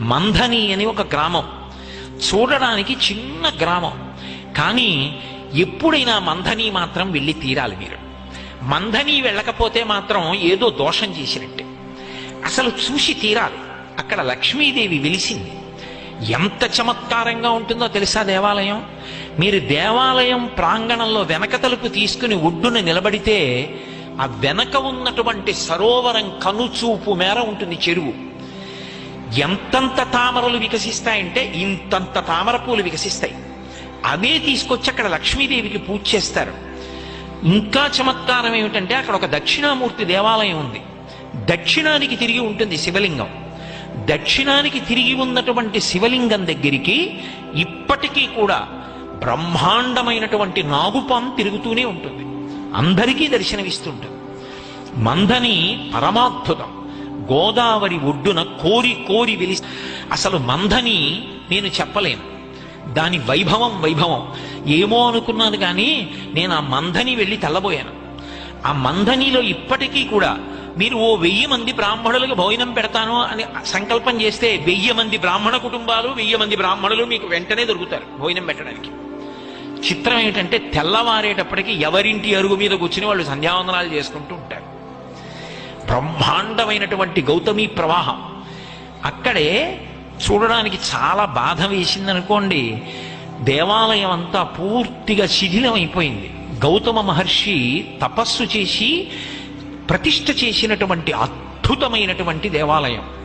మంధని అని ఒక గ్రామం. చూడడానికి చిన్న గ్రామం. కానీ ఎప్పుడైనా మంధని మాత్రం వెళ్ళి తీరాలి మీరు. మంధని వెళ్ళకపోతే మాత్రం ఏదో దోషం చేసినట్టే. అసలు చూసి తీరాలి. అక్కడ లక్ష్మీదేవి వెలిసింది. ఎంత చమత్కారంగా ఉంటుందో తెలుసా దేవాలయం? మీరు దేవాలయం ప్రాంగణంలో వెనక తలుపు తీసుకుని ఒడ్డున నిలబడితే ఆ వెనక ఉన్నటువంటి సరోవరం కనుచూపు మేర ఉంటుంది చెరువు. ఎంతంత తామరలు వికసిస్తాయంటే ఇంతంత తామర పూలు వికసిస్తాయి. అవే తీసుకొచ్చి అక్కడ లక్ష్మీదేవికి పూజ చేస్తారు. ఇంకా చమత్కారం ఏమిటంటే అక్కడ ఒక దక్షిణామూర్తి దేవాలయం ఉంది. దక్షిణానికి తిరిగి ఉంటుంది శివలింగం. దక్షిణానికి తిరిగి ఉన్నటువంటి శివలింగం దగ్గరికి ఇప్పటికీ కూడా బ్రహ్మాండమైనటువంటి నాగుపాం తిరుగుతూనే ఉంటుంది. అందరికీ దర్శనమిస్తుంటుంది. మందని పరమాద్భుతం. గోదావరి ఒడ్డున కోరి కోరి వెలి అసలు మందని నేను చెప్పలేను. దాని వైభవం వైభవం. ఏమో అనుకున్నాను కానీ నేను ఆ మందని వెళ్ళి తెల్లబోయాను. ఆ మందనిలో ఇప్పటికీ కూడా మీరు ఓ వెయ్యి మంది బ్రాహ్మణులకు భోజనం పెడతాను అని సంకల్పం చేస్తే వెయ్యి మంది బ్రాహ్మణ కుటుంబాలు వెయ్యి మంది బ్రాహ్మణులు మీకు వెంటనే దొరుకుతారు భోజనం పెట్టడానికి. చిత్రం ఏంటంటే తెల్లవారేటప్పటికి ఎవరింటి అరుగు మీద కూర్చుని వాళ్ళు సంధ్యావందనాలు చేసుకుంటూ ఉంటారు. బ్రహ్మాండమైనటువంటి గౌతమి ప్రవాహం. అక్కడే చూడడానికి చాలా బాధ వేసింది అనుకోండి దేవాలయం అంతా పూర్తిగా శిథిలం అయిపోయింది గౌతమ మహర్షి తపస్సు చేసి ప్రతిష్ఠ చేసినటువంటి అద్భుతమైనటువంటి దేవాలయం.